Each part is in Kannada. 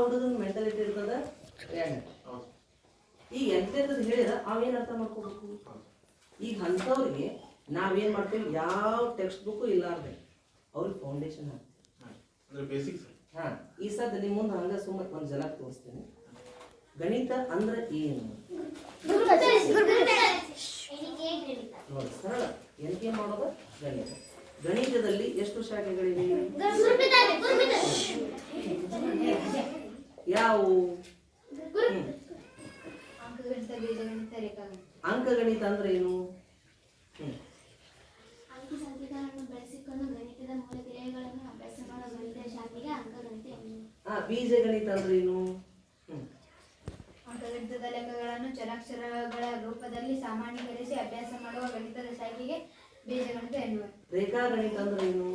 ಹುಡುಗನ ಮೆಂಟಾಲಿಟಿ ಇರ್ತದ? ಹೌದು ಈಗ ಎಂತೆಂಥದ್ದು ಹೇಳಿದ್ರೆ ಅವೇನು ಅರ್ಥ ಮಾಡ್ಕೋಬೇಕು? ಈಗ ಅಂಥವ್ರಿಗೆ ನಾವೇನು ಮಾಡ್ತೀವಿ? ಯಾವ ಟೆಕ್ಸ್ಟ್ ಬುಕ್ಕು ಇಲ್ಲಾರ್ದೆ ಅವ್ರಿಗೆ ಫೌಂಡೇಶನ್ ಹಾಕ್ತೀವಿ. ಹಾಂ ಅಂದ್ರೆ ಬೇಸಿಕ್ಸ್ ಹಾಂ ಈ ಸದ್ ನಿಮ್ಮ ಮುಂದೆ ಹಂಗೆ ಸುಮ್ಮನೆ ಒಂದು ಜಲ ತೋರಿಸ್ತೀನಿ. ಗಣಿತ ಅಂದ್ರೆ ಏನು? ನೋಡಿ ಸರಳ. ಮಾಡೋದು? ಗಣಿತ. ಗಣಿತದಲ್ಲಿ ಎಷ್ಟು ಶಾಖೆಗಳಿವೆ ಯಾವುವು ಹ್ಮ್. ಅಂಕಗಣಿತ ಬೀಜಗಣಿತ ರೇಖಾಗಣಿತ ಅಂಕಗಣಿತ ಅಂದ್ರೆ ಏನು ಹ್ಮ್. ಅಂಕಿ ಸಂಖ್ಯೆಗಳನ್ನು ಬಳಸಿಕೊಂಡು ಗಣಿತದ ಮೂಲ ಕ್ರಿಯೆಗಳನ್ನು ಅಭ್ಯಾಸ ಮಾಡುವ ಗಣಿತ ಶಾಖೆಗೆ ಅಂಕಗಣಿತ ಅಂದ್ರೆ ಏನು? ಬೀಜಗಣಿತ ಅಂದ್ರೆ ಏನು. ಅಂಕಗಣಿತದ ಲೆಕ್ಕಗಳನ್ನು ಚರಾಕ್ಷರಗಳ ರೂಪದಲ್ಲಿ ಸಾಮಾನ್ಯೀಕರಿಸಿ ಅಭ್ಯಾಸ ಮಾಡುವ ಗಣಿತದ ಶಾಖೆಗೆ ಬೀಜಗಣಿತ ಎನ್ನುವರು ರೇಖಾಗಣಿತ ಅಂದ್ರೆ ಏನು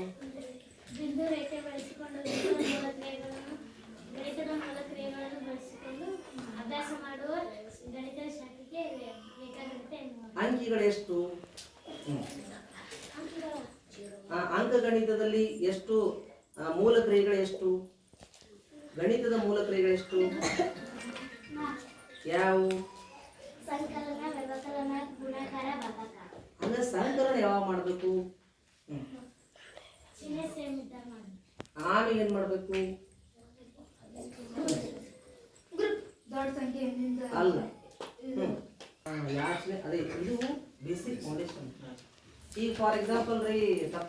ಬಿಂದು ರೇಖೆ ಬಳಸಿಕೊಂಡು ಗಣಿತದ ಮೂಲ ಕ್ರಿಯೆಗಳನ್ನು ಗಣಿತದ ಮೂಲ ಕ್ರಿಯೆಗಳನ್ನು ಬಳಸಿಕೊಂಡು ಅಭ್ಯಾಸ ಮಾಡುವ ಗಣಿತದ ಶಾಖೆಗೆ ರೇ- ರೇಖಾಗಣಿತ ಎನ್ನುವರು. ಅಂಕಿಗಳು ಎಷ್ಟು ಹ್ಮ್. ಅಂಕಿಗಳು ಆ ಅಂಕಗಣಿತದಲ್ಲಿ ಎಷ್ಟು ಮೂಲ ಕ್ರಿಯೆಗಳೆಷ್ಟು ಗಣಿತದ ಮೂಲ ಕ್ರಿಯೆಗಳೆಷ್ಟು ಎಷ್ಟು ಯಾವುವು ಸಂಕಲನ ವ್ಯವಕಲನ ಗುಣಾಕಾರ ಭಾಗಾಕಾರ ಅಂದ್ರೆ ಸಂಕಲನ ಯಾವಾಗ ಮಾಡಬೇಕು? ಆಮೇಲೆ ಏನ್ ಮಾಡಬೇಕು? ಅಲ್ಲ. ಆ, ಯಾಕೆ ಅದೇ ಇದು ಬೇಸಿಕ್ ಫೌಂಡೇಶನ್ ಈಗ ಫಾರ್ ಎಕ್ಸಾಂಪಲ್ ರೀ ತಪ್ಪ